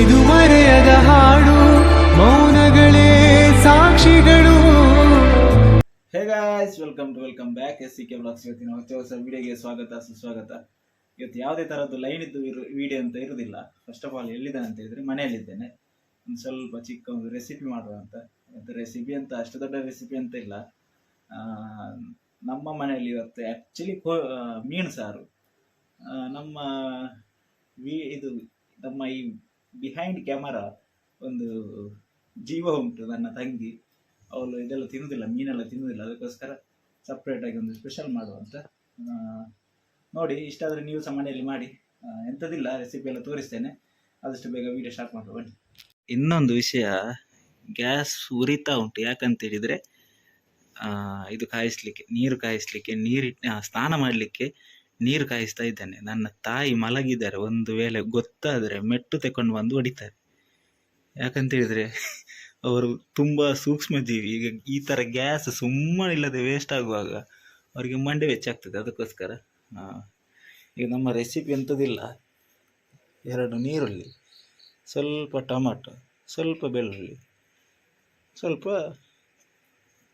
ಇದು ಮರೆಯದ ಹಾಡು, ಮೌನಗಳೇ ಸಾಕ್ಷಿಗಳು. Hey guys welcome to welcome back S C K blogs ಇವತ್ತಿನ ಹೊಸ ಹೊಸ ವಿಡಿಯೋಗೆ ಸ್ವಾಗತ, ಸುಸ್ವಾಗತ. ಇವತ್ತು ಯಾವುದೇ ಥರದ್ದು ಲೈನ್ ಇದ್ದು ಇರು ವಿಡಿಯೋ ಅಂತ ಇರೋದಿಲ್ಲ. ಫಸ್ಟ್ ಆಫ್ ಆಲ್ ಎಲ್ಲಿದ್ದಾನೆ ಅಂತ ಹೇಳಿದ್ರೆ ಮನೆಯಲ್ಲಿದ್ದೇನೆ. ಒಂದು ಸ್ವಲ್ಪ ಚಿಕ್ಕ ಒಂದು ರೆಸಿಪಿ ಮಾಡುವ ಅಂತ. ಮತ್ತು ರೆಸಿಪಿ ಅಂತ, ಅಷ್ಟು ದೊಡ್ಡ ರೆಸಿಪಿ ಅಂತ ಇಲ್ಲ. ನಮ್ಮ ಮನೆಯಲ್ಲಿ ಇವತ್ತು ಆ್ಯಕ್ಚುಲಿ ಕೋ ಮೀನು ಸಾರು. ನಮ್ಮ ವಿ, ಇದು, ನಮ್ಮ ಈ ಬಿಹೈಂಡ್ ಕ್ಯಾಮರಾ ಒಂದು ಜೀವ ಉಂಟು ನನ್ನ ತಂಗಿ. ಅವಳು ಇದೆಲ್ಲ ತಿನ್ನುವುದಿಲ್ಲ ಮೀನೆಲ್ಲ ತಿನ್ನುವುದಿಲ್ಲ ಅದಕ್ಕೋಸ್ಕರ ಸಪ್ರೇಟಾಗಿ ಒಂದು ಸ್ಪೆಷಲ್ ಮಾಡುವಂತ ನೋಡಿ ಇಷ್ಟ ಆದರೆ ನೀವು ಸಹ ಮನೆಯಲ್ಲಿ ಮಾಡಿ. ಎಂಥದಿಲ್ಲ ರೆಸಿಪಿ ಎಲ್ಲ ತೋರಿಸ್ತೇನೆ. ಆದಷ್ಟು ಬೇಗ ವಿಡಿಯೋ ಸ್ಟಾರ್ಟ್ ಮಾಡುವ, ಬನ್ನಿ. ಇನ್ನೊಂದು ವಿಷಯ ಗ್ಯಾಸ್ ಉರಿತಾ ಉಂಟು. ಯಾಕಂತ ಹೇಳಿದರೆ ಇದು ಕಾಯಿಸ್ಲಿಕ್ಕೆ, ನೀರು ಕಾಯಿಸ್ಲಿಕ್ಕೆ ನೀರಿಟ್ಟು ಸ್ನಾನ ಮಾಡಲಿಕ್ಕೆ ನೀರು ಕಾಯಿಸ್ತಾ ಇದ್ದೇನೆ. ನನ್ನ ತಾಯಿ ಮಲಗಿದ್ದಾರೆ. ಒಂದು ವೇಳೆ ಗೊತ್ತಾದರೆ ಮೆಟ್ಟು ತಕೊಂಡು ಬಂದು ಹೊಡಿತಾರೆ. ಯಾಕಂತ ಹೇಳಿದರೆ, ಅವರು ತುಂಬ ಸೂಕ್ಷ್ಮ ಜೀವಿ ಈಗ ಈ ಥರ ಗ್ಯಾಸ್ ಸುಮ್ಮನೆ ಇಲ್ಲದೆ ವೇಸ್ಟ್ ಆಗುವಾಗ ಅವರಿಗೆ ಮಂಡೆ ವೆಚ್ಚ ಆಗ್ತದೆ. ಅದಕ್ಕೋಸ್ಕರ ಈಗ ನಮ್ಮ ರೆಸಿಪಿ ಎಂಥದಿಲ್ಲ ಎರಡು ನೀರುಳ್ಳಿ, ಸ್ವಲ್ಪ ಟೊಮಾಟೊ, ಸ್ವಲ್ಪ ಬೆಳ್ಳುಳ್ಳಿ, ಸ್ವಲ್ಪ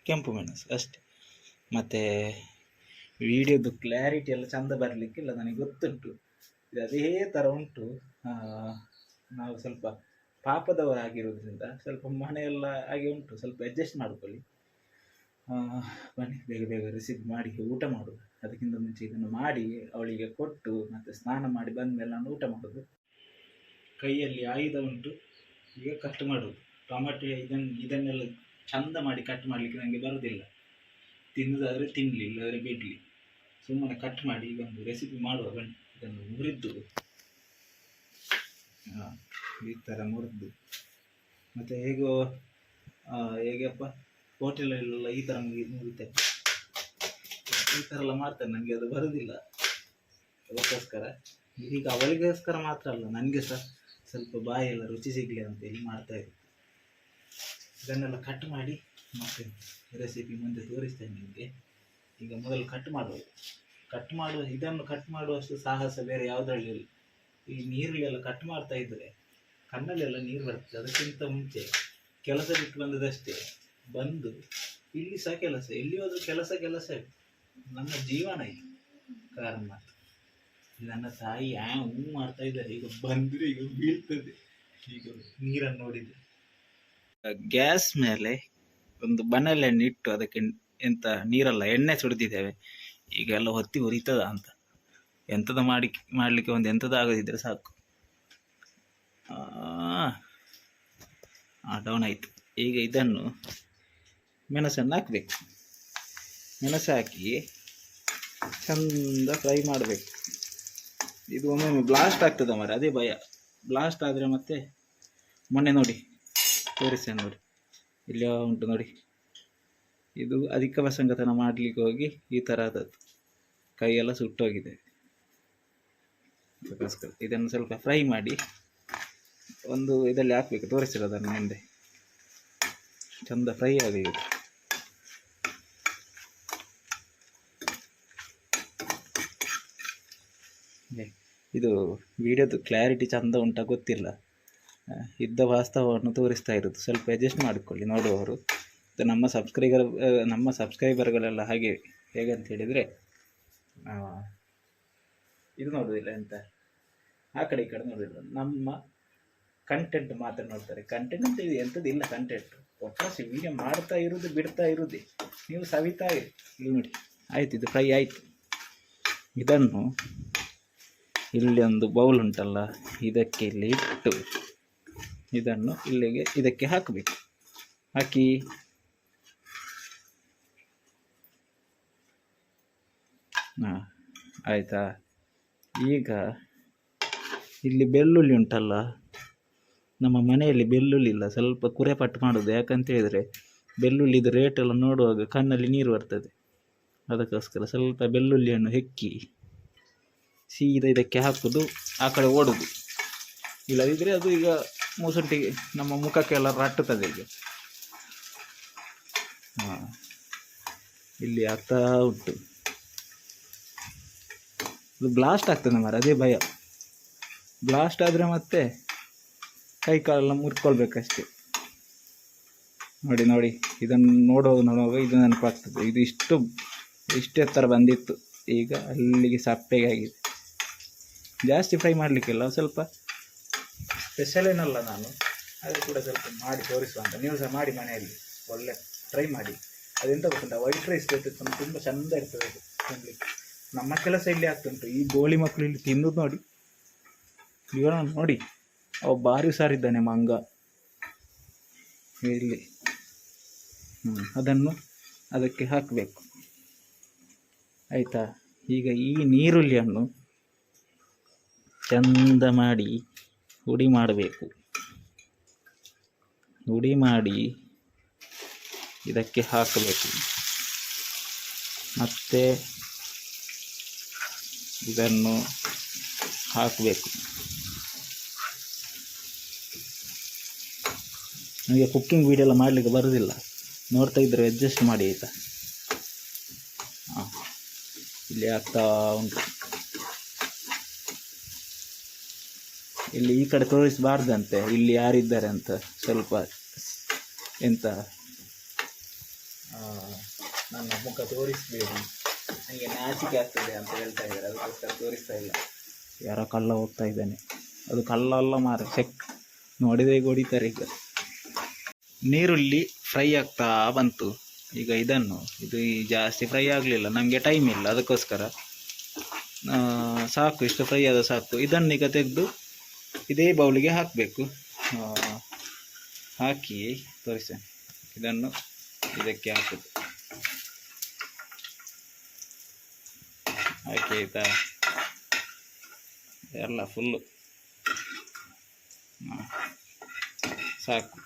ಕೆಂಪು ಮೆಣಸು ಅಷ್ಟೆ. ಮತ್ತು ವಿಡಿಯೋದು ಕ್ಲಾರಿಟಿ ಎಲ್ಲ ಚಂದ ಬರಲಿಕ್ಕಿಲ್ಲ ನನಗೆ ಗೊತ್ತುಂಟು. ಇದು ಅದೇ ಥರ ಉಂಟು. ನಾವು ಸ್ವಲ್ಪ ಪಾಪದವರಾಗಿರೋದ್ರಿಂದ ಸ್ವಲ್ಪ ಮನೆಯೆಲ್ಲ ಹಾಗೆ ಉಂಟು. ಸ್ವಲ್ಪ ಅಡ್ಜಸ್ಟ್ ಮಾಡ್ಕೊಳ್ಳಿ. ಬನ್ನಿ, ಬೇಗ ಬೇಗ ರಿಸೀವ್ ಮಾಡಿ, ಊಟ ಮಾಡೋದು. ಅದಕ್ಕಿಂತ ಮುಂಚೆ ಇದನ್ನು ಮಾಡಿ, ಅವಳಿಗೆ ಕೊಟ್ಟು, ಮತ್ತು ಸ್ನಾನ ಮಾಡಿ ಬಂದಮೇಲೆ ನಾನು ಊಟ ಮಾಡೋದು. ಕೈಯಲ್ಲಿ ಆಯುಧ ಉಂಟು. ಈಗ ಕಟ್ ಮಾಡೋದು. ಟೊಮೆಟೊ ಇದನ್ನು ಇದನ್ನೆಲ್ಲ ಚಂದ ಮಾಡಿ ಕಟ್ ಮಾಡಲಿಕ್ಕೆ ನನಗೆ ಬರೋದಿಲ್ಲ. ತಿನ್ನೋದಾದರೆ ತಿನ್ನಲಿ ಇಲ್ಲದ್ರೆ ಬಿಡಲಿ. ಸುಮ್ಮನೆ ಕಟ್ ಮಾಡಿ ಈಗ ಒಂದು ರೆಸಿಪಿ ಮಾಡುವ ಇದನ್ನು ಮುರಿದು ಆ, ಈ ಥರ ಮುರಿದು. ಮತ್ತು ಹೇಗೋ ಹೇಗಪ್ಪ ಹೋಟೆಲಲ್ಲೆಲ್ಲ ಈ ಥರ ಮುಗಿ ಮುಗಿತೇನೆ ಈ ಥರ ಎಲ್ಲ ಮಾಡ್ತಾರೆ ನನಗೆ ಅದು ಬರೋದಿಲ್ಲ. ಅದಕ್ಕೋಸ್ಕರ ಈಗ ಅವಳಿಗೋಸ್ಕರ ಮಾತ್ರ ಅಲ್ಲ ನನಗೆ ಸಹ ಸ್ವಲ್ಪ ಬಾಯೆಲ್ಲ ರುಚಿ ಸಿಗಲಿ ಮಾಡ್ತಾ ಇದ್ದೆ. ಇದನ್ನೆಲ್ಲ ಕಟ್ ಮಾಡಿ ಮತ್ತೆ ರೆಸಿಪಿ ಮುಂದೆ ತೋರಿಸ್ತೇನೆ ನಿಮಗೆ. ಈಗ ಮೊದಲು ಕಟ್ ಮಾಡುವುದು. ಕಟ್ ಮಾಡುವ, ಇದನ್ನು ಕಟ್ ಮಾಡುವಷ್ಟು ಸಾಹಸ ಬೇರೆ ಯಾವುದರಲ್ಲಿ ಇಲ್ಲ. ಈ ನೀರಿಗೆಲ್ಲ ಕಟ್ ಮಾಡ್ತಾ ಇದ್ದರೆ ಕಣ್ಣಲ್ಲೆಲ್ಲ ನೀರು ಬರ್ತದೆ ಅದಕ್ಕಿಂತ ಮುಂಚೆ ಕೆಲಸ ಬಿಟ್ಟು ಬಂದದಷ್ಟೇ ಬಂದು ಇಲ್ಲಿ ಸಹ ಕೆಲಸ, ಎಲ್ಲಿ ಹೋದ್ರೂ ಕೆಲಸ ಕೆಲಸ ನನ್ನ ಜೀವನ ಇದು, ಕಾರಣ ನನ್ನ ತಾಯಿ ಆ ಹೂ ಮಾಡ್ತಾ ಇದ್ದಾರೆ, ಈಗ ಬಂದ್ರೆ ಈಗ ಬೀಳ್ತದೆ. ಈಗ ನೀರನ್ನು ನೋಡಿದ್ರೆ. ಗ್ಯಾಸ್ ಮೇಲೆ ಒಂದು ಬನಲೆಯನ್ನು ಇಟ್ಟು ಅದಕ್ಕೆ ಎಂತ ನೀರಲ್ಲ, ಎಣ್ಣೆ ಸುಡಿದಿದ್ದೇವೆ. ಈಗ ಎಲ್ಲ ಹೊತ್ತಿ ಉರಿತದ ಅಂತ. ಎಂಥದ ಮಾಡಿ, ಮಾಡಲಿಕ್ಕೆ ಒಂದು ಎಂಥದ್ದು ಆಗದಿದ್ದರೆ ಸಾಕು ಡೌನ್ ಆಯಿತು. ಈಗ ಇದನ್ನು ಮೆಣಸನ್ನು ಹಾಕಬೇಕು. ಮೆಣಸು ಹಾಕಿ ಚಂದ ಫ್ರೈ ಮಾಡಬೇಕು. ಇದು ಒಮ್ಮೊಮ್ಮೆ ಬ್ಲಾಸ್ಟ್ ಆಗ್ತದೆ ಮರ ಅದೇ ಭಯ. ಬ್ಲಾಸ್ಟ್ ಆದರೆ ಮತ್ತೆ ಮೊನ್ನೆ ನೋಡಿ, ತೋರಿಸ್ತೇನೆ ನೋಡಿ. ಇಲ್ಲಿ ಉಂಟು ನೋಡಿ. ಇದು ಅಧಿಕ ವಸಂಗತನ ಮಾಡಲಿಕ್ಕೆ ಹೋಗಿ ಈ ಥರ ಆದದ್ದು ಕೈಯೆಲ್ಲ ಸುಟ್ಟೋಗಿದೆ. ಇದನ್ನು ಸ್ವಲ್ಪ ಫ್ರೈ ಮಾಡಿ ಒಂದು ಇದರಲ್ಲಿ ಹಾಕ್ಬೇಕು ತೋರಿಸಿರೋದನ್ನು ಮುಂದೆ. ಚಂದ ಫ್ರೈ ಆಗಬೇಕು ಇದು ವಿಡಿಯೋದು ಕ್ಲಾರಿಟಿ ಚಂದ ಉಂಟಾ ಗೊತ್ತಿಲ್ಲ. ಇದ್ದ ವಾಸ್ತವವನ್ನು ತೋರಿಸ್ತಾ ಇರೋದು. ಸ್ವಲ್ಪ ಅಡ್ಜಸ್ಟ್ ಮಾಡಿಕೊಳ್ಳಿ ನೋಡುವವರು. ನಮ್ಮ ಸಬ್ಸ್ಕ್ರೈಬರ್, ನಮ್ಮ ಸಬ್ಸ್ಕ್ರೈಬರ್ಗಳೆಲ್ಲ ಹಾಗೆ ಹೇಗಂತ ಹೇಳಿದರೆ ಇದು ನೋಡೋದಿಲ್ಲ ಎಂತ? ಆ ಕಡೆ ಈ ಕಡೆ ನೋಡೋದಿಲ್ಲ. ನಮ್ಮ ಕಂಟೆಂಟ್ ಮಾತ್ರ ನೋಡ್ತಾರೆ. ಕಂಟೆಂಟ್ ಅಂತ ಇದು ಎಂಥದ್ದು ಇಲ್ಲ ಕಂಟೆಂಟ್ ಒಟ್ಟಾಸಿ ವಿಡಿಯೋ ಮಾಡ್ತಾ ಇರೋದು, ಬಿಡ್ತಾ ಇರೋದೇ. ನೀವು ಸವಿತಾ ಇರಿ. ಇಲ್ಲಿ ನೋಡಿ. ಆಯ್ತು, ಇದು ಫ್ರೈ ಆಯಿತು. ಇದನ್ನು ಇಲ್ಲಿ ಒಂದು ಬೌಲ್ ಉಂಟಲ್ಲ, ಇದಕ್ಕೆ ಇಲ್ಲಿ ಇಟ್ಟು, ಇದನ್ನು ಇಲ್ಲಿಗೆ ಇದಕ್ಕೆ ಹಾಕಬೇಕು. ಹಾಕಿ. ಹಾಂ, ಆಯಿತಾ? ಈಗ ಇಲ್ಲಿ ಬೆಳ್ಳುಳ್ಳಿ ಉಂಟಲ್ಲ? ನಮ್ಮ ಮನೆಯಲ್ಲಿ ಬೆಳ್ಳುಳ್ಳಿ ಇಲ್ಲ, ಸ್ವಲ್ಪ ಕುರೆಪಟ್ಟು ಮಾಡೋದು. ಯಾಕಂತ ಹೇಳಿದರೆ ಬೆಳ್ಳುಳ್ಳಿದು ರೇಟ್ ಎಲ್ಲ ನೋಡುವಾಗ ಕಣ್ಣಲ್ಲಿ ನೀರು ಬರ್ತದೆ. ಅದಕ್ಕೋಸ್ಕರ ಸ್ವಲ್ಪ ಬೆಳ್ಳುಳ್ಳಿಯನ್ನು ಹೆಕ್ಕಿ ಸೀದಾ ಇದಕ್ಕೆ ಹಾಕೋದು, ಆ ಕಡೆ ಓಡೋದು ಇಲ್ಲದಿದ್ದರೆ ಅದು ಈಗ ಮೂಸಂಟಿಗೆ, ನಮ್ಮ ಮುಖಕ್ಕೆಲ್ಲ ರಟ್ಟುತ್ತದೆ ಈಗ. ಹಾಂ, ಇಲ್ಲಿ ಆಗ್ತಾ ಉಂಟು. ಅದು ಬ್ಲಾಸ್ಟ್ ಆಗ್ತದೆ ಮರ ಅದೇ ಭಯ. ಬ್ಲಾಸ್ಟ್ ಆದರೆ ಮತ್ತೆ ಕೈ ಕಾಲೆಲ್ಲ ಮುರ್ಕೊಳ್ಬೇಕಷ್ಟೆ. ನೋಡಿ ನೋಡಿ, ಇದನ್ನು ನೋಡೋದು ನೋಡುವಾಗ ಇದು ನೆನಪಾಗ್ತದೆ. ಇದು ಇಷ್ಟು ಇಷ್ಟು ಎತ್ತರ ಬಂದಿತ್ತು. ಈಗ ಅಲ್ಲಿಗೆ ಸಪ್ಪೆಗೆ ಆಗಿದೆ. ಜಾಸ್ತಿ ಫ್ರೈ ಮಾಡಲಿಕ್ಕಿಲ್ಲ ಸ್ವಲ್ಪ ಸ್ಪೆಷಲ್ ಏನಲ್ಲ ನಾನು. ಅದು ಕೂಡ ಸ್ವಲ್ಪ ಮಾಡಿ ತೋರಿಸುವ ಅಂತ. ನೀವು ಸಹ ಮಾಡಿ ಮನೆಯಲ್ಲಿ. ಒಳ್ಳೆ ಟ್ರೈ ಮಾಡಿ. ಅದೆಂತ ಗೊತ್ತಿಲ್ಲ ವೈಟ್ ರೈಸ್ ಜೊತೆ ತುಂಬ ಚೆಂದ ಇರ್ತದೆ ಅದು ತಿನ್ಲಿಕ್ಕೆ. ನಮ್ಮ ಕೆಲಸ ಇಲ್ಲಿ ಆಗ್ತುಂಟು ಈ ಗೋಳಿ ಮಕ್ಕಳು ಇಲ್ಲಿ ತಿಂದು ನೋಡಿ. ಇವರ ನೋಡಿ, ಅವ ಭಾರಿ ಸಾರಿದ್ದಾನೆ ಮಂಗ. ಇಲ್ಲಿ. ಅದನ್ನು ಅದಕ್ಕೆ ಹಾಕಬೇಕು. ಆಯಿತಾ? ಈಗ ಈ ನೀರುಳ್ಳಿಯನ್ನು ಚಂದ ಮಾಡಿ ಹುಡಿ ಮಾಡಬೇಕು. ಹುಡಿ ಮಾಡಿ ಇದಕ್ಕೆ ಹಾಕಬೇಕು. ಮತ್ತು ಇದನ್ನು ಹಾಕಬೇಕು. ನನಗೆ ಕುಕ್ಕಿಂಗ್ ವೀಡಿಯೋ ಎಲ್ಲ ಮಾಡಲಿಕ್ಕೆ ಬರೋದಿಲ್ಲ. ನೋಡ್ತಾ ಇದ್ದರೆ ಅಡ್ಜಸ್ಟ್ ಮಾಡಿ ಆಯಿತಾ? ಹಾಂ ಇಲ್ಲಿ ಆಗ್ತಾ ಉಂಟು. ಇಲ್ಲಿ ಈ ಕಡೆ ತೋರಿಸಬಾರ್ದಂತೆ, ಇಲ್ಲಿ ಯಾರಿದ್ದಾರೆ ಅಂತ ಸ್ವಲ್ಪ ಎಂತ? ನನ್ನ ಮುಖ ತೋರಿಸಬೇಡಿ. ನನಗೆ ನಾಚಿಕೆ ಆಗ್ತದೆ ಅಂತ ಹೇಳ್ತಾ ಇದ್ದಾರೆ. ಅದಕ್ಕೋಸ್ಕರ ತೋರಿಸ್ತಾ ಇಲ್ಲ. ಯಾರೋ ಕಳ್ಳ ಹೋಗ್ತಾ ಇದ್ದಾನೆ. ಅದು ಕಳ್ಳ ಅಲ್ಲ ಮಾರ ಚೆಕ್. ನೋಡಿದ್ರೆ ಹೊಡಿತಾರೆ ಈಗ. ನೀರುಳ್ಳಿ ಫ್ರೈ ಆಗ್ತಾ ಬಂತು. ಈಗ ಇದನ್ನು, ಇದು ಜಾಸ್ತಿ ಫ್ರೈ ಆಗಲಿಲ್ಲ. ನಮಗೆ ಟೈಮ್ ಇಲ್ಲ. ಅದಕ್ಕೋಸ್ಕರ ಸಾಕು. ಇಷ್ಟು ಫ್ರೈ ಆದ ಸಾಕು. ಇದನ್ನು ಈಗ ತೆಗೆದು ಇದೇ ಬೌಲಿಗೆ ಹಾಕಬೇಕು. ಹಾಕಿ ತೋರಿಸ್ತೇನೆ. ಇದನ್ನು ಇದಕ್ಕೆ ಹಾಕುದು. ಹಾಕಿ ಆಯಿತಾ? ಎಲ್ಲ ಫುಲ್ಲು ಸಾಕು.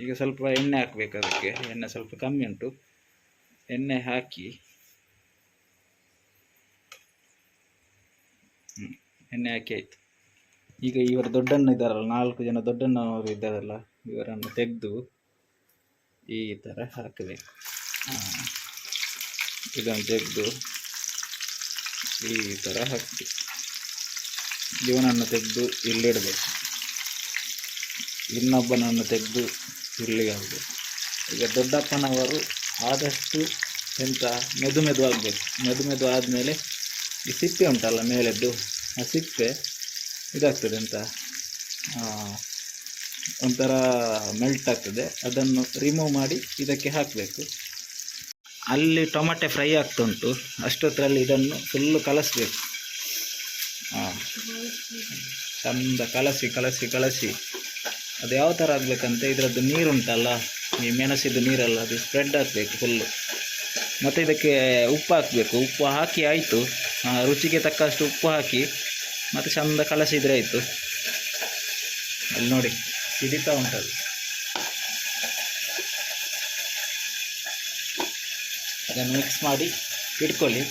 ಈಗ ಸ್ವಲ್ಪ ಎಣ್ಣೆ ಹಾಕಬೇಕು ಅದಕ್ಕೆ. ಎಣ್ಣೆ ಸ್ವಲ್ಪ ಕಮ್ಮಿ ಉಂಟು. ಎಣ್ಣೆ ಹಾಕಿ. ಎಣ್ಣೆ ಹಾಕಿ ಆಯಿತು. ಈಗ ಇವರು ದೊಡ್ಡಣ್ಣ ಇದ್ದಾರಲ್ಲ, ನಾಲ್ಕು ಜನ ದೊಡ್ಡಣ್ಣವರು ಇದ್ದಾರಲ್ಲ, ಇವರನ್ನು ತೆಗೆದು ಈ ಥರ ಹಾಕಬೇಕು. ಹಾ. ಇದನ್ನು ತೆಗೆದು ಈ ಥರ ಹಾಕಿ. ಇವನನ್ನು ತೆಗೆದು ಇಲ್ಲಿಡಬೇಕು. ಇನ್ನೊಬ್ಬನನ್ನು ತೆಗೆದು ಇಲ್ಲಿಗೆ ಹಾಕಬೇಕು. ಈಗ ದೊಡ್ಡಪ್ಪನವರು ಆದಷ್ಟು ಎಂತ ಮೆದು ಮೆದು ಆಗಬೇಕು. ಮೆದು ಮೆದು ಆದಮೇಲೆ ಈ ಸಿಪ್ಪೆ ಉಂಟಲ್ಲ ಮೇಲೆದ್ದು, ಆ ಸಿಪ್ಪೆ ಇದಾಗ್ತದೆ ಅಂತ ಒಂಥರ ಮೆಲ್ಟ್ ಆಗ್ತದೆ. ಅದನ್ನು ರಿಮೂವ್ ಮಾಡಿ ಇದಕ್ಕೆ ಹಾಕಬೇಕು. ಅಲ್ಲಿ ಟೊಮೆಟೊ ಫ್ರೈ ಆಗ್ತಾ ಉಂಟು ಅಷ್ಟೊತ್ತರಲ್ಲಿ ಇದನ್ನು ಫುಲ್ಲು ಕಲಸಬೇಕು. ಹಾಂ ಚಂದ ಕಲಸಿ ಕಲಸಿ ಕಲಸಿ. ಅದು ಯಾವ ಥರ ಆಗಬೇಕಂತ? ಇದರದ್ದು ನೀರುಂಟಲ್ಲ? ಈ ಮೆಣಸಿದ್ದು ನೀರಲ್ಲ, ಅದು ಸ್ಪ್ರೆಡ್ ಆಗಬೇಕು ಫುಲ್ಲು ಮತ್ತು ಇದಕ್ಕೆ ಉಪ್ಪು ಹಾಕಬೇಕು. ಉಪ್ಪು ಹಾಕಿ ಆಯಿತು. ರುಚಿಗೆ ತಕ್ಕಷ್ಟು ಉಪ್ಪು ಹಾಕಿ ಮತ್ತು ಚಂದ ಕಲಸಿದರೆ ಆಯಿತು. ಅಲ್ಲಿ ನೋಡಿ ಸಿಡಿತಾ ಉಂಟದು. ಅದನ್ನು ಮಿಕ್ಸ್ ಮಾಡಿ ಇಟ್ಕೊಳ್ಳಿ.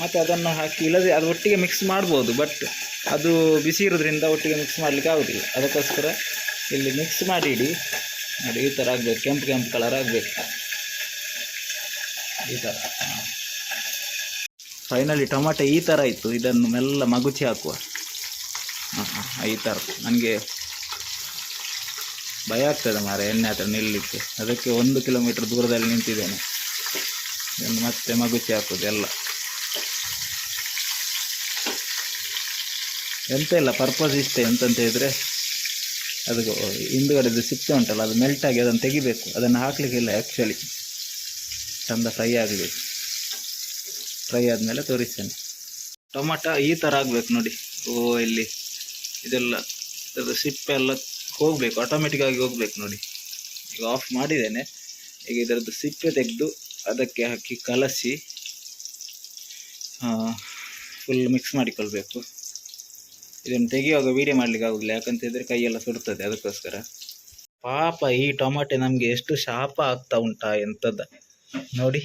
ಮತ್ತು ಅದನ್ನು ಹಾಕಿ ಇಲ್ಲದೆ ಅದು ಒಟ್ಟಿಗೆ ಮಿಕ್ಸ್ ಮಾಡ್ಬೋದು ಬಟ್ ಅದು ಬಿಸಿ ಇರೋದ್ರಿಂದ ಒಟ್ಟಿಗೆ ಮಿಕ್ಸ್ ಮಾಡಲಿಕ್ಕೆ ಆಗೋದಿಲ್ಲ. ಅದಕ್ಕೋಸ್ಕರ ಇಲ್ಲಿ ಮಿಕ್ಸ್ ಮಾಡಿ ಇಡಿ. ನೋಡಿ, ಈ ಥರ ಆಗಬೇಕು. ಕೆಂಪು ಕೆಂಪು ಕಲರ್ ಆಗಬೇಕು. ಈ ಥರ ಫೈನಲಿ ಟೊಮಾಟೊ ಈ ಥರ ಇತ್ತು. ಇದನ್ನು ಮೆಲ್ಲ ಮಗುಚಿ ಹಾಕುವ. ಹಾಂ ಈ ಥರ ನನಗೆ ಭಯ ಆಗ್ತದೆ ಮಾರೆ ಎಣ್ಣೆ ಹತ್ರ ನಿಲ್ಲಲಿಕ್ಕೆ ಅದಕ್ಕೆ ಒಂದು ಕಿಲೋಮೀಟ್ರ್ ದೂರದಲ್ಲಿ ನಿಂತಿದ್ದೇನೆ. ಇದನ್ನು ಮತ್ತೆ ಮಗುಚಿ ಹಾಕೋದು ಎಲ್ಲ. ಎಂತ ಇಲ್ಲ ಪರ್ಪಸ್ ಇಷ್ಟೇ ಎಂತಂತ ಹೇಳಿದರೆ ಅದು ಹಿಂದುಗಡೆದು ಸಿಪ್ಪೆ ಉಂಟಲ್ಲ, ಅದು ಮೆಲ್ಟ್ ಆಗಿ ಅದನ್ನು ತೆಗಿಬೇಕು. ಅದನ್ನು ಹಾಕಲಿಕ್ಕಿಲ್ಲ ಆ್ಯಕ್ಚುಲಿ ಚಂದ ಫ್ರೈ ಆಗಬೇಕು. ಫ್ರೈ ಆದಮೇಲೆ ತೋರಿಸ್ತೇನೆ. ಟೊಮಾಟೊ ಈ ಥರ ಆಗಬೇಕು ನೋಡಿ. ಓ, ಇಲ್ಲಿ. ಇದೆಲ್ಲ, ಅದು ಸಿಪ್ಪೆ ಎಲ್ಲ ಹೋಗಬೇಕು ಆಟೋಮೆಟಿಕ್ ಆಗಿ ಹೋಗ್ಬೇಕು ನೋಡಿ. ಈಗ ಆಫ್ ಮಾಡಿದ್ದೇನೆ. ಈಗ ಇದರದ್ದು ಸಿಪ್ಪೆ ತೆಗೆದು ಅದಕ್ಕೆ ಹಾಕಿ ಕಲಸಿ ಫುಲ್ ಮಿಕ್ಸ್ ಮಾಡಿಕೊಳ್ಬೇಕು. ಇದನ್ನು ತೆಗೆಯುವಾಗ ವೀಡಿಯೋ ಮಾಡಲಿಕ್ಕೆ ಆಗೋದಿಲ್ಲ ಯಾಕಂತ ಹೇಳಿದ್ರೆ ಕೈಯೆಲ್ಲ ಸುಡ್ತದೆ ಅದಕ್ಕೋಸ್ಕರ. ಪಾಪ ಈ ಟೊಮಾಟೆ ನಮಗೆ ಎಷ್ಟು ಶಾಪ ಆಗ್ತಾ ಉಂಟಾ ಎಂಥದ್ದ. ನೋಡಿ,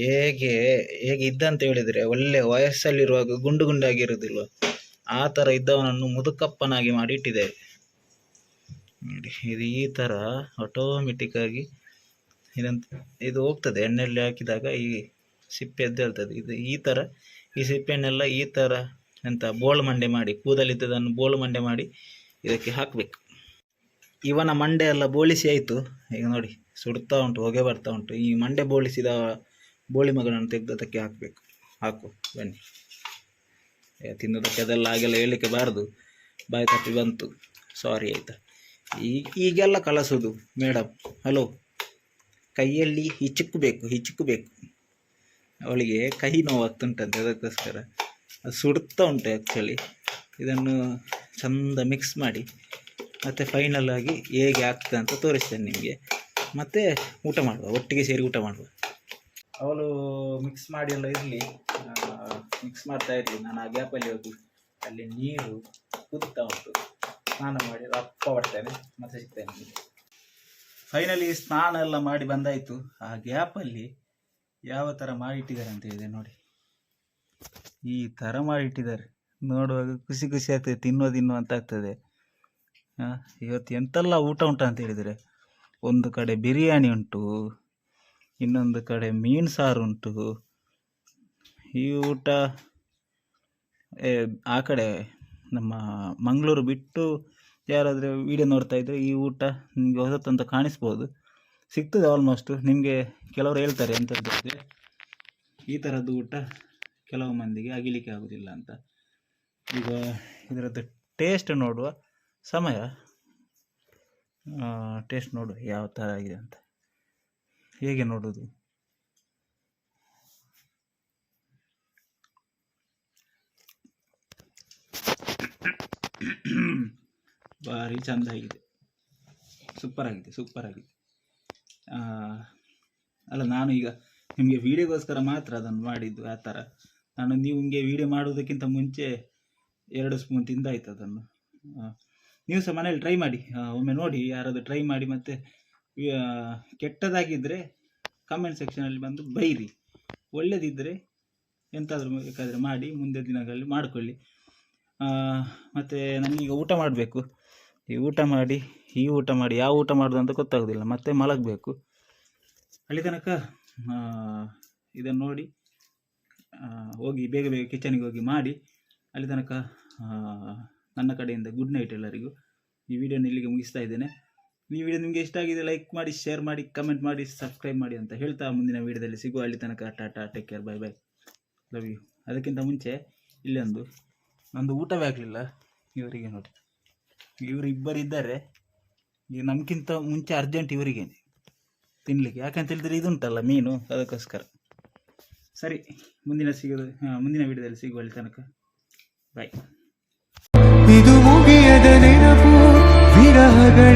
ಹೇಗೆ ಹೇಗೆ ಇದ್ದಂತ ಹೇಳಿದರೆ ಒಳ್ಳೆ ವಯಸ್ಸಲ್ಲಿರುವಾಗ ಗುಂಡು ಗುಂಡಾಗಿರೋದಿಲ್ವ ಆ ಥರ ಇದ್ದವನನ್ನು ಮುದುಕಪ್ಪನಾಗಿ ಮಾಡಿ ಇಟ್ಟಿದ್ದೇವೆ. ನೋಡಿ, ಇದು ಈ ಥರ ಆಟೋಮೆಟಿಕ್ಕಾಗಿ ಇದಂತ ಇದು ಹೋಗ್ತದೆ, ಎಣ್ಣೆಯಲ್ಲಿ ಹಾಕಿದಾಗ ಈ ಸಿಪ್ಪೆ ಎದ್ದೇಳ್ತದೆ ಇದು ಈ ಥರ ಈ ಸಿಪ್ಪೆಯನ್ನೆಲ್ಲ ಈ ಥರ ಎಂತ ಬೋಳು ಮಂಡೆ ಮಾಡಿ, ಕೂದಲಿದ್ದದನ್ನು ಬೋಳು ಮಂಡೆ ಮಾಡಿ ಇದಕ್ಕೆ ಹಾಕಬೇಕು. ಇವನ ಮಂಡೆ ಎಲ್ಲ ಬೋಳಿಸಿ ಆಯಿತು. ಈಗ ನೋಡಿ, ಸುಡ್ತಾ ಉಂಟು, ಹೊಗೆ ಬರ್ತಾ ಉಂಟು. ಈ ಮಂಡೆ ಬೋಳಿಸಿದ ಬೋಳಿ ಮಗನನ್ನು ತೆಗೆದು ಹಾಕಬೇಕು. ಹಾಕು, ಬನ್ನಿ. ತಿನ್ನೋದಕ್ಕೆ ಅದೆಲ್ಲ ಹಾಗೆಲ್ಲ ಹೇಳಲಿಕ್ಕೆ ಬಾರದು. ಬಾಯಿ ತಪ್ಪಿ ಬಂತು. ಸಾರಿ ಆಯಿತಾ. ಈಗ ಈಗೆಲ್ಲ ಕಳಿಸೋದು ಮೇಡಮ್ ಹಲೋ ಕೈಯಲ್ಲಿ ಹಿಚುಕ್ಬೇಕು ಹಿಚುಕ್ಬೇಕು. ಅವಳಿಗೆ ಕೈ ನೋವಾಗ್ತುಂಟಂತೆ, ಅದಕ್ಕೋಸ್ಕರ. ಅದು ಸುಡ್ತಾ ಉಂಟು ಆ್ಯಕ್ಚುಲಿ ಇದನ್ನು ಚಂದ ಮಿಕ್ಸ್ ಮಾಡಿ, ಮತ್ತು ಫೈನಲ್ ಆಗಿ ಹೇಗೆ ಆಗ್ತದೆ ಅಂತ ತೋರಿಸ್ತೇನೆ ನಿಮಗೆ. ಮತ್ತು ಊಟ ಮಾಡುವ, ಒಟ್ಟಿಗೆ ಸೇರಿ ಊಟ ಮಾಡುವ. ಅವಳು ಮಿಕ್ಸ್ ಮಾಡಿ ಎಲ್ಲ ಇರಲಿ. ಮಿಕ್ಸ್ ಮಾಡ್ತಾ ಇರಲಿ. ನಾನು ಆ ಗ್ಯಾಪಲ್ಲಿ ಹೋಗಿ ಅಲ್ಲಿ ನೀರು ಕುದ್ತಾ ಉಂಟು. ಸ್ನಾನ ಮಾಡಿ, ಅಪ್ಪ ಬರ್ತೇನೆ ಮತ್ತೆ ಸಿಗ್ತೇನೆ. ಫೈನಲಿ ಸ್ನಾನ ಎಲ್ಲ ಮಾಡಿ ಬಂದಾಯಿತು. ಆ ಗ್ಯಾಪಲ್ಲಿ ಯಾವ ಥರ ಮಾಡಿಟ್ಟಿದ್ದಾರೆ ಅಂತ ಹೇಳಿದೆ ನೋಡಿ. ಈ ಥರ ಮಾಡಿಟ್ಟಿದ್ದಾರೆ. ನೋಡುವಾಗ ಖುಷಿ ಖುಷಿ ಆಗ್ತದೆ ತಿನ್ನೋ ತಿನ್ನೋ ಅಂತ ಆಗ್ತದೆ. ಇವತ್ತು ಎಂತೆಲ್ಲ ಊಟ ಉಂಟು ಅಂತ ಹೇಳಿದರೆ. ಒಂದು ಕಡೆ ಬಿರಿಯಾನಿ ಉಂಟು, ಇನ್ನೊಂದು ಕಡೆ ಮೀನು ಸಾರು ಉಂಟು. ಈ ಊಟ ಆ ಕಡೆ ನಮ್ಮ ಮಂಗಳೂರು ಬಿಟ್ಟು ಯಾರಾದರೂ ವಿಡಿಯೋ ನೋಡ್ತಾ ಇದ್ದರೆ ಈ ಊಟ ನಿಮಗೆ ಹೊಸತಂತ ಕಾಣಿಸ್ಬೋದು. ಸಿಗ್ತದೆ ಆಲ್ಮೋಸ್ಟು ನಿಮಗೆ ಕೆಲವರು ಹೇಳ್ತಾರೆ ಎಂಥದ್ದು ಈ ಥರದ್ದು ಊಟ ಕೆಲವು ಮಂದಿಗೆ ಅಗಿಲಿಕ್ಕೆ ಆಗೋದಿಲ್ಲ ಅಂತ. ಈಗ ಇದರದ್ದು ಟೇಸ್ಟ್ ನೋಡುವ ಸಮಯ. ಟೇಸ್ಟ್ ನೋಡುವ ಯಾವ ಥರ ಆಗಿದೆ ಅಂತ. ಹೇಗೆ ನೋಡೋದು? ಭಾರಿ ಚಂದ ಆಗಿದೆ. ಸೂಪರ್ ಆಗಿದೆ ಸೂಪರ್ ಆಗಿದೆ. ಅಲ್ಲ, ನಾನು ಈಗ ನಿಮಗೆ ವೀಡಿಯೋಗೋಸ್ಕರ ಮಾತ್ರ ಅದನ್ನು ಮಾಡಿದ್ದು, ಆ ಥರ. ನಾನು ನೀವು ನಿಮಗೆ ವೀಡಿಯೋ ಮಾಡೋದಕ್ಕಿಂತ ಮುಂಚೆ ಎರಡು ಸ್ಪೂನ್ ತಿಂದಾಯ್ತು ಅದನ್ನು. ನೀವು ಸಹ ಮನೇಲಿ ಟ್ರೈ ಮಾಡಿ. ಒಮ್ಮೆ ನೋಡಿ, ಯಾರಾದರೂ ಟ್ರೈ ಮಾಡಿ ಮತ್ತು ಕೆಟ್ಟದಾಗಿದ್ದರೆ ಕಮೆಂಟ್ ಸೆಕ್ಷನಲ್ಲಿ ಬಂದು ಬೈರಿ. ಒಳ್ಳೆಯದಿದ್ದರೆ ಎಂತಾದರೂ ಬೇಕಾದರೆ ಮಾಡಿ ಮುಂದೆ ದಿನಗಳಲ್ಲಿ ಮಾಡಿಕೊಳ್ಳಿ. ಮತ್ತು ನನಗೀಗ ಊಟ ಮಾಡಬೇಕು. ಈ ಊಟ ಮಾಡಿ, ಈ ಊಟ ಮಾಡಿ, ಯಾವ ಊಟ ಮಾಡೋದು ಅಂತ ಗೊತ್ತಾಗೋದಿಲ್ಲ. ಮತ್ತೆ ಮಲಗಬೇಕು. ಅಲ್ಲಿ ತನಕ ಇದನ್ನು ನೋಡಿ ಹೋಗಿ ಬೇಗ ಬೇಗ ಕಿಚನಿಗೆ ಹೋಗಿ ಮಾಡಿ, ಅಲ್ಲಿ ತನಕ ನನ್ನ ಕಡೆಯಿಂದ ಗುಡ್ ನೈಟ್ ಎಲ್ಲರಿಗೂ. ಈ ವಿಡಿಯೋನ ಇಲ್ಲಿಗೆ ಮುಗಿಸ್ತಾ ಇದ್ದೇನೆ. ಈ ವಿಡಿಯೋ ನಿಮಗೆ ಇಷ್ಟ ಆಗಿದೆ ಲೈಕ್ ಮಾಡಿ ಶೇರ್ ಮಾಡಿ ಕಮೆಂಟ್ ಮಾಡಿ ಸಬ್ಸ್ಕ್ರೈಬ್ ಮಾಡಿ ಅಂತ ಹೇಳ್ತಾ ಮುಂದಿನ ವಿಡಿಯೋದಲ್ಲಿ ಸಿಗುವ ಅಲ್ಲಿ ತನಕ. Tata take care bye bye love you ಅದಕ್ಕಿಂತ ಮುಂಚೆ, ಇಲ್ಲೊಂದು, ನಂದು ಊಟವೇ ಆಗಲಿಲ್ಲ. ಇವರಿಗೆ ನೋಡಿ. ಇವರು ಇಬ್ಬರು ಇದ್ದಾರೆ ಈಗ ನಮಗಿಂತ ಮುಂಚೆ ಅರ್ಜೆಂಟ್ ಇವರಿಗೆ ತಿನ್ನಲಿಕ್ಕೆ ಯಾಕಂತ ಹೇಳಿದ್ರೆ ಇದುಂಟಲ್ಲ ಮೀನು, ಅದಕ್ಕೋಸ್ಕರ. ಸರಿ, ಮುಂದಿನ ಸಿಗೋದು ಹಾಂ, ಮುಂದಿನ ವಿಡಿಯೋದಲ್ಲಿ ಸಿಗುವ ತನಕ. ಬಾಯ್ ಇದು ಮುಗಿಯದ ನೆನಪು, ವಿರಹಗಳೇ